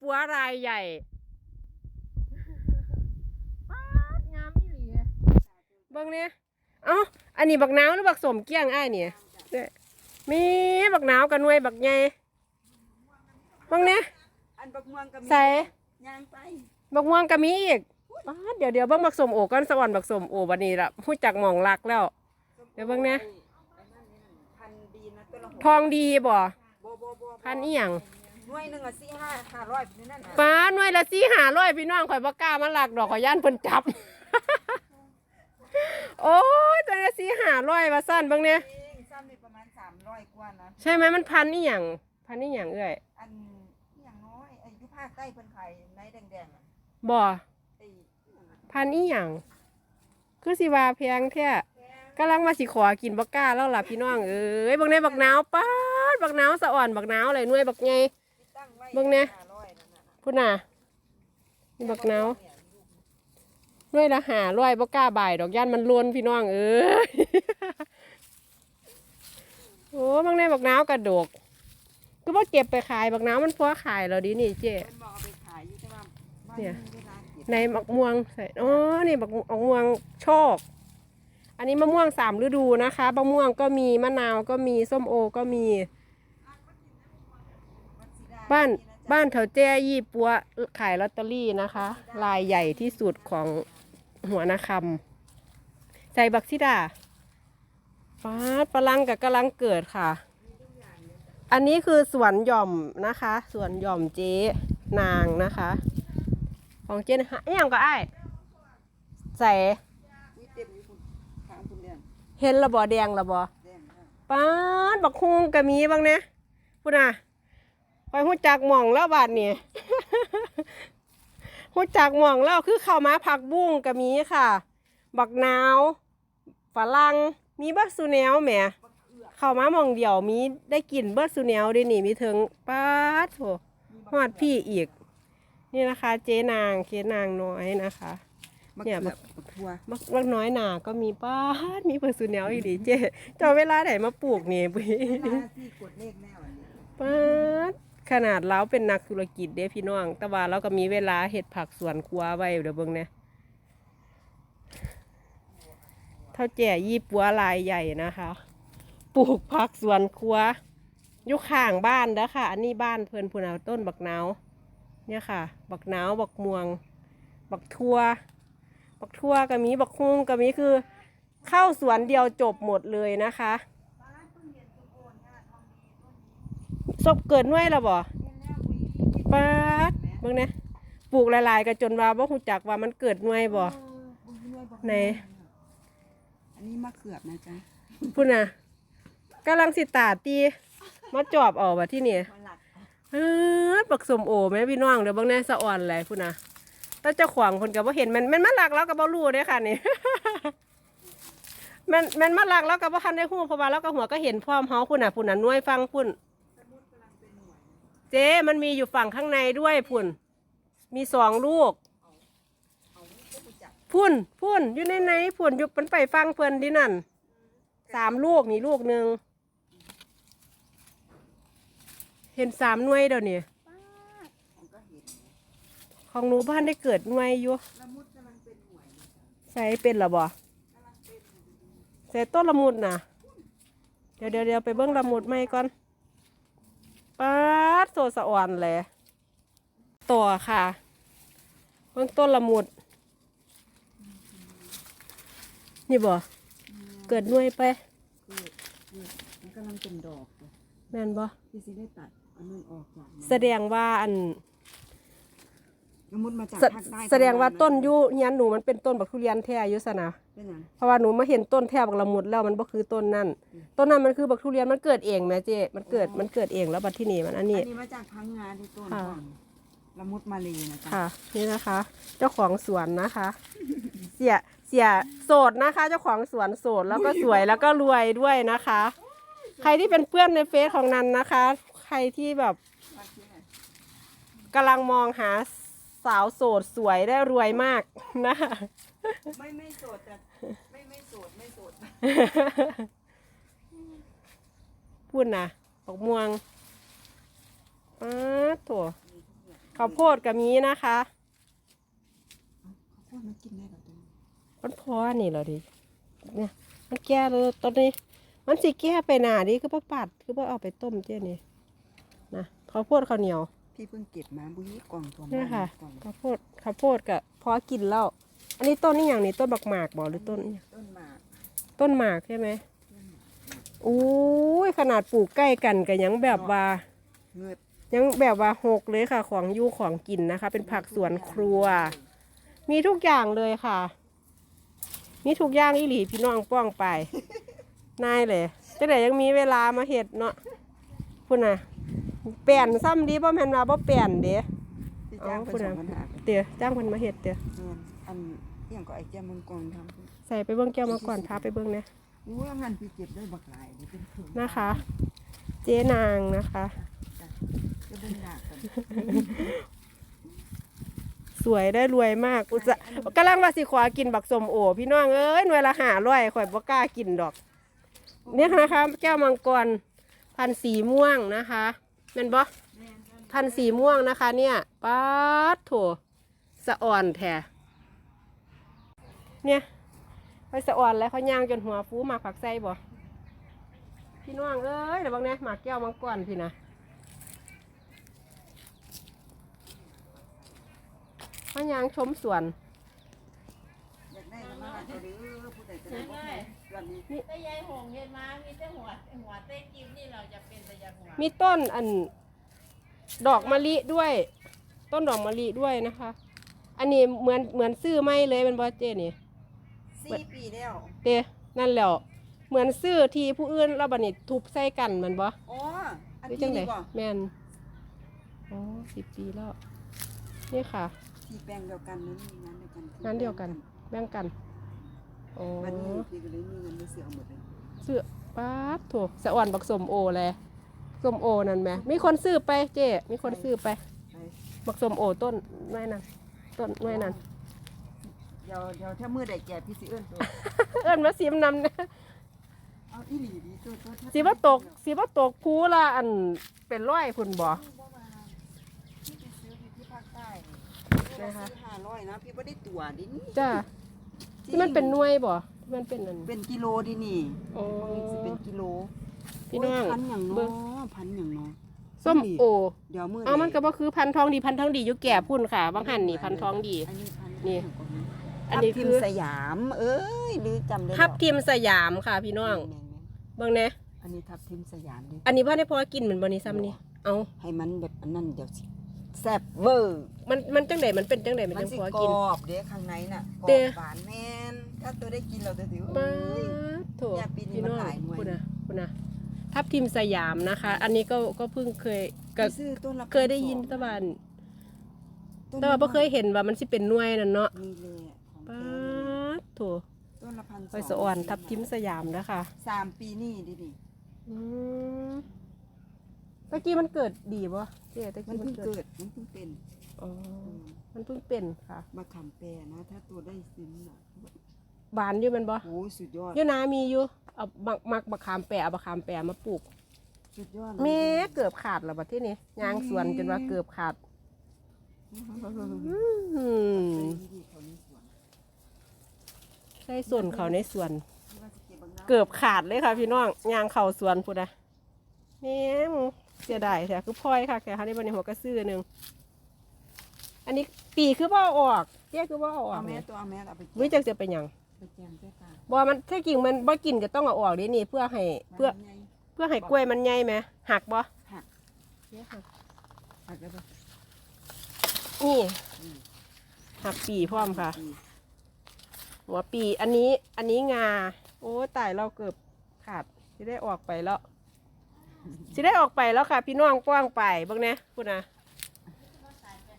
ปัวรายใหญ่ป๊าดงามอีหลีเบิ่งเนี่ยเอ้าอันนี้บักนาวหรือบักสมเกี้ยงอ้ายเนี่ยเนี่ยมีบักนาวกับหน่วยบักใหญ่เบิ่งเนี่ยอันบักม่วงก็มีใส่ย่างไปบักม่วงก็มีอีกป๊าดเดี๋ยวเดี๋ยวเบิ่งบักสมโอก่อนสวรรค์บักสมโอบัดนี้ละผู้จักหมองรักแล้ว เดี๋ยวเบิ่งนะพันดีนะตัวละหกทองดีบ่บ่บ่บ่พันอีหยัง หน่วยหนึ่งอะสี่ห้าห้าร้อยนี่นั่นน่ะฟ้าหน่วยละสี่หาร้อยพี่น้องข่อยบ่กล้ามาหลักดอกข่อยย่านเพิ่นจับ โอ้ยตัวนี้สี่หาร้อยว่าสั้นเบิ่งเนี่ยเองซ้ำนี่ประมาณสามร้อยกว่านะ ใช่ไหมมันพันนี่อหย่างพันนี่อหย่างเอ้ยอันอย่างน้อยอายุภาคใต้เพิ่นขายในแดงๆอะบ่ไอ้พันนี่อหย่างคือสิว่าแพงแท้กำลังมาสิขอกินบักกล้าแล้วล่ะพี่น้องเอ้ยเบิ่งในบักนาวป๊าดบักนาวสะอ่อนบักนาวเลยหน่วยบักใหญ่ที่ตั้งไว้ เบิ่งแน่ห้าร้อยพุ่นน่ะนี่บักนาวหน่วยละหาร้อยบักกล้าบ่ายดอกย่านมันล้วนพี่น้องเอ้ยโอ้บางในบักนาวกระดกคือว่าเก็บไปขายบักนาวมันพอขายแล้วดินี่เจ๊เนี่ยในมักม่วงใส่อ๋อนี่มะมะม่วงโชค อันนี้มะม่วงสามฤดูนะคะมะม่วงก็มีมะนาวก็มีส้มโอก็มี บ้านมีะจ๊ะบ้านแถวแจ้ยี่ปัวขายลอตเตอรี่นะคะ ลายใหญ่ที่สุดของหัวนาคำใส่บักซิดาฟ้าดปลังกับกำลังเกิดค่ะ อันนี้คือสวนหย่อมนะคะ สวนหย่อมเจ๊นางนะคะ ของเจ๊นะฮะอหย่างก็ไอ้ายใส่นี่เต็มอยู่คุณทางคุณเดือนเห็นระบอแดงระบอแดงค่ะป้าดบักฮุงก็มีบ้างเนี่ยพูดน่ะ ไปหูจักหม่องแล้วบาดนี่หูจักหม่องแล้วคือเข้าวมาผักบุ้งก็มีค่ะ บักนาวฝรั่งมีเบิดซูแนวแหมเข้าวมาหม่องเดียวมีได้กลิ่นเบิดซูแนวเด้วยนี่มีถึงป้าดโถฮอดพี่อีก นี่นะคะ เจ๊นางเจ๊นางน้อยนะคะมะเนี่เขืยอบักทัวบักบักน้อยหนาก็มีป้าดมีเปิดสูแนวอีดีเจ๊จะเอาเวลาไหนมาปลูกนี่ปุ้ยหน้าที่กดเลขแน่วันนี้ป้าด ขนาดเราเป็นนักธุรกิจเด้พี่น้อง แต่ว่าเราก็มีเวลาเห็ดผักสวนครัวไว้เดี๋ยวเบิ่งเนี่ยเท่าแจ่ยี่ปัวลายใหญ่นะคะ ปลูกผักสวนครัวอยู่ข้างบ้านเด้อค่ะ อันนี้บ้านเพิ่อนพูนเอาต้นบักนาวเนี่ยค่ะ บักนาวบักม่วง บักทั่วบักทั่วก็มีบักฮุ้งก็มีคือ เข้าสวนเดียวจบหมดเลยนะคะ ศพเกิดหน่วยแล้วบ่ป้าดเบิ่งเนี่ยปลูกหลายๆก็จนว่าบ่ฮู้จักว่ามันเกิดหน่วยบ่ไหนอันนี้มะเขือบนะจ๊ะพุ่นน่ะกำลังสิตาตีมาจอบเออกว่าที่นี่มาหลักเออบักสมโอแม่พี่น้องเดี๋ยวเบิ่งแน่สะอ่อนแหละพุ่นน่ะแต่เจ้าของเพิ่นก็บ่เห็นมันมันมาหลักแล้วก็บ่รู้เด้อค่ะนี่มันมันมาหลักแล้วก็บ่ทันได้ฮู้เพราะว่าเราก็หัวก็เห็นพร้อมเฮาพุ่นน่ะพุ่นน่ะหน่วยฟังพุ่น เจ๊มันมีอยู่ฝั่งข้างในด้วยพุ่น มีสองลูก พุ่นพุ่นอยู่ในในพุ่นอยู่มันไปฟังเพิ่นดินั่นสามลูกนี่ลูกหนึ่งเห็นสามหน่วยเดี๋ยวนี้ของหนูบ้านได้เกิดหน่วยอยู่ละมุดกใส่เป็นหรอบ่ใส่ต้นละมุดนะเดี๋ยวเดี๋ยวเดี๋ยวไปเบิ้งละมุดใหม่ก่อน ป๊าดโซสะอ่อนแหละตัวค่ะเบิ้งต้นละมุด นี่บ่เกิดหน่วยไปคือคือมันกำลังเป็นดอกเลยแม่นบ่พี่สิได้ตัดเอันนึงออกจากมันแสดงว่าอัน ละมุดมาจากแสภาคใต้แสดงว่าต้นอยุเฮียนหนูมันเป็นต้นบักทุเรียนแท้อยุสนะเป็นหยังเพราะว่าหนูมาเห็นต้นแทบบักละมุดแล้วมันบ่คือต้นนั่นต้นนั้นมันคือบักทุเรียนมันเกิดเองแม่เจ๊มันเกิดมันเกิดเองแล้วบัดที่นี่มันอันนี้ อันนี้มาจากพังงาที่ต้นค่ะ ก่อนละมุดมาเลยนะจ๊ะค่ะ นี่นะคะ เจ้าของสวนนะคะ เสียเสียโสดนะคะ เจ้าของสวนโสดแล้วก็สวยแล้วก็รวยด้วยนะคะ ใครที่เป็นเพื่อนในเฟซของนันนะคะ ใครที่แบบมาที่ไหนกำลังมองหา สาวโสดสวยได้รวยมากนะคะไม่ไม่โสดแต่ไม่ไม่โสดไม่โสดพูดนะปอกม่วงอ้าถั่วข้าวโพดก็มีนะคะข้าวโพดมันกินได้หรอตัวมันพอนี่เหรอดิเนี่ยมันแก่เลยตอนนี้ มันสิแก่ไปหนาดิคือบ่ปัด คือบ่เอาไปต้มเจ้นี่นะข้าวโพดข้าวเหนียว พี่เพิ่งเก็บมาบุ้ยกล่องตัวเนี่ยค่ะกล่องข้าวโพดข้าวโพดก็พอกินแล้ว อันนี้ต้นนี่อย่างนี้ต้นบักหมากบ่หรือต้นอิหยังต้นหมากต้นหมากใช่ไหมอู้ยขนาดปลูกใกล้กันก็ยังแบบว่า เงือดยังแบบว่าหกเลยค่ะ ของอยู่ของกินนะคะ เป็นผักสวนครัว มีทุกอย่างเลยค่ะ มีทุกอย่างอีหลีพี่น้องป้องไป นายเลยจะได้ยังมีเวลามาเห็ดเนาะพุ่นน่ะ เปลี่ยนซ้ำดีบ่แม่นว่าบ่เปลี่ยนเด้พี่จ้างเอาไปพูดสนะองปัญหาเดี๋ยวจ้างเพิ่นมาเห็ดเดี๋ยวเงินอันอหย่างก็ไอ้แก้วมังกรทำใส่ไปเบิ่งแก้วมาก่อนพาไปเบิ่งนะอู้ยงานพี่เก็บได้บักหลายนี่เป็นถุงนะคะ เจ๊นางนะคะจะเบิ่งหน้ากันสวยได้รวยมากอุตส่าห์กำลังว่าสิขอกินบักสมโอพี่น้องเอ้ยหน่วยละหาร้อยข่อยบ่กล้ากินดอก เนี่ยนะคะ แก้วมังกรพันธุ์สีม่วงนะคะ เป็นบ่พันสีม่วงนะคะ เนี่ยป๊าดโถสะอ่อนแท้เนี่ยไปสะอ่อนแล้วเขาย่างจนหัวฟูหมากผักไส้บ่พี่น้องเอ้ยเดี๋ยวบางเนี่ยหมากแก้วมังกรพี่นะเขาย่างชมสวนอยากได้มาเอาเด้อผู้ใดจะได้บ่ให้แบบนี้ แต่ยายหงเห็นมามีแต่หัวหัวเต้กิมนี่เราจะเป็นแต่ยาหัวมีต้นอัน ดอกมะลิด้วย ต้นดอกมะลิด้วยนะคะ อันนี้เหมือนเหมือนซื้อไม่เลยเป็นบอเจนี่สี่ปีแล้วเตนั่นแหล้วเหมือนซื้อที่ผู้อื่นแล้วบัดนี้ทุบใส่กันแมันบ่อ๋ออันหรือที่จังไดนี่บ่แม่นอ๋อสิบปีแล้วนี่ค่ะที่แปลงเดียวกันนี่มีงานเดียวกันงานเดียวกันแบ่งกัน โอ้วันนี้พี่ก็เลยมีเงินไปซื้อเอาหมดเลยซื้อป๊าดโถสะอ่อนบักสมโอแลสมโอนั่นไหมมีคนซื้อไปเจ๊มีคนซื้อไป ไปบักสมโอต้นน้อยนั่นต้นน้อยนั่น เดี๋ยวเดี๋ยวถ้ามือใดแก่พี่สิเอื้อนตัวเอิ้นมาซิมนำนะเอาอีหลีดีตัวตัวถ้าสิว่าตกสิว่าตกภูละอันเป็นร้อยพุ่นบ่ พี่ไปซื้ออยู่ที่ภาคใต้นะคะ ห้าร้อยนะพี่ไม่ได้ตัวดินี่จ้าจริง ที่มันเป็นหน่วยบ่ที่มันเป็นอันเป็นกิโลดินี่โอ้บางทีสิเป็นกิโลพี่น้องโยพันอย่างเบิ่เน้องพันอย่างเน้อส้มโอ เดี๋ยวมือเอามันก็บ่คือพันทองดีพันทองดีอยู่แก่พุ่นค่ะบางหันนี่พันทองดี อันนี้พันนี่อย่างกว่าอันนี้ทับทิมคือสยาม เอ้ยหรือจำได้ทับทิมสยามค่ะ พี่น้องแม่นเบิ่งแหน่ๆอันนี้ทับทิมสยามดิอันนี้พ่อได้พอกินเหมือนบ่นี่ซ้ำนี่เอาให้มันแบบอันนั้นเดี๋ยวสิ แซ่บเวอร์มันมันจังไดมันเป็นจังไดมันมันจังสิพอกกินรอบเด้ข้างในน่ะกรเด้ อบหวานแม่นถ้าตัวได้กินเราจะถือมาเอ้ยโถเนี่ยปีนี้พี่น้องมันหลายหน่วย คุณนะคุณนะทับทิมสยามนะคะ อันนี้ก็ก็เพิ่งเคยก็ซื้อต้นละเคยได้ยินแตะวันต้นแต่ว่าบ่เคยเห็นว่ามันสิเป็นหน่วยนั่นเนาะนี่แหละของป๊าแท้ดโถต้นละพันไปสะอ่อนทับทิมสยามนะคะสามปีนี่ดิดิอืม ตะกี้มันเกิดดีบ่เจ๊ตะมันกี้มันเพิ่งเกิดเกิด มันเพิ่งเป็นอ๋ออืมมันเพิ่งเป็นค่ะ มาขำแปรนะ ถ้าตัวได้ซิมน่ะบานอยู่แมันบ่โอ้ยสุดยอด อยู่นามีอยู่เอาบักมักบักขามแปะเอาบักขามแปะมาปลูกสุดยอดแม่เกือบขาดแล้วบัดที่นี้ยางสวนจนว่าเกือบขาด อืมดีเขานี่สวนใช่ส่วนเขาในสวน ที่ว่าสิเก็บบางน้ำเกือบขาดเลยค่ะพี่น้องยางเข่าสวนพูดนะแม่ม เสียดายแท้คือพลอยค่ะแกเขาได้บันในหัวกระซื้อหนึ่งอันนี้ปีคือว่าเอาออกแยกคือว่าเอาออเอากแม่เนี่ยตัวเอาแม่เอาไปวิจักจะเป็นหยังไปแจมใช่ปะบอมันถ้ากิ่งมันบ่กินก็ต้องเอาออกเดินี่เพื่อให้เพื่อมันใหญ่เพื่อให้กล้วยมันใหญ่ไหมหักบ่หักเนี่ยหักหักได้ปะนี่อืมหักปีพร้อมค่ะดีหัวปีอันนี้อันนี้งา โอ้ตายเราเกือบขาดจะได้ออกไปแล้ว จะได้ออกไปแล้วค่ะ พี่น้องกว้างไปเบ้างนะพูดนะ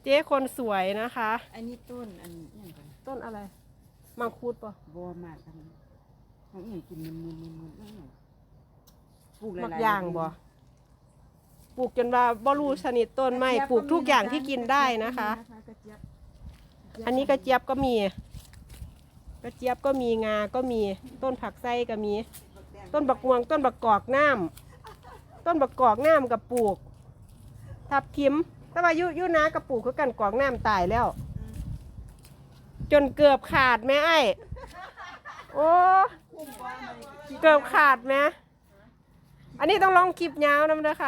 เจ๊คนสวยนะคะ อันนี้ต้นอันนี้อย่างกันต้นอะไร มังคุดปะ บัวมากอันนี้เขาเอียงกินมันมันมันมันเอ้ยปลูกหลมักๆยางบ่ ปลูกจนว่าบ่รู้ชนิดต้นไม้ปลูกทุกอย่างที่กินได้นะคะ กระเจี๊ยบอันนี้กระเจี๊ยบก็มี กระเจี๊ยบก็มีงา ก็มีต้นผักไส้ก็มี ต้นบักม่วงต้นบักกอกน้ำ ต้นบักกอกน้ำกับปลูก ทับทิมแต่ว่ายุยุนากระปูกคือกันกอกน้ำตายแล้ว จนเกือบขาดแม่ไอ้โอ้เกือบขาดแม่อันนี้ต้องลองคลิปยาวนำเด้อค่ะ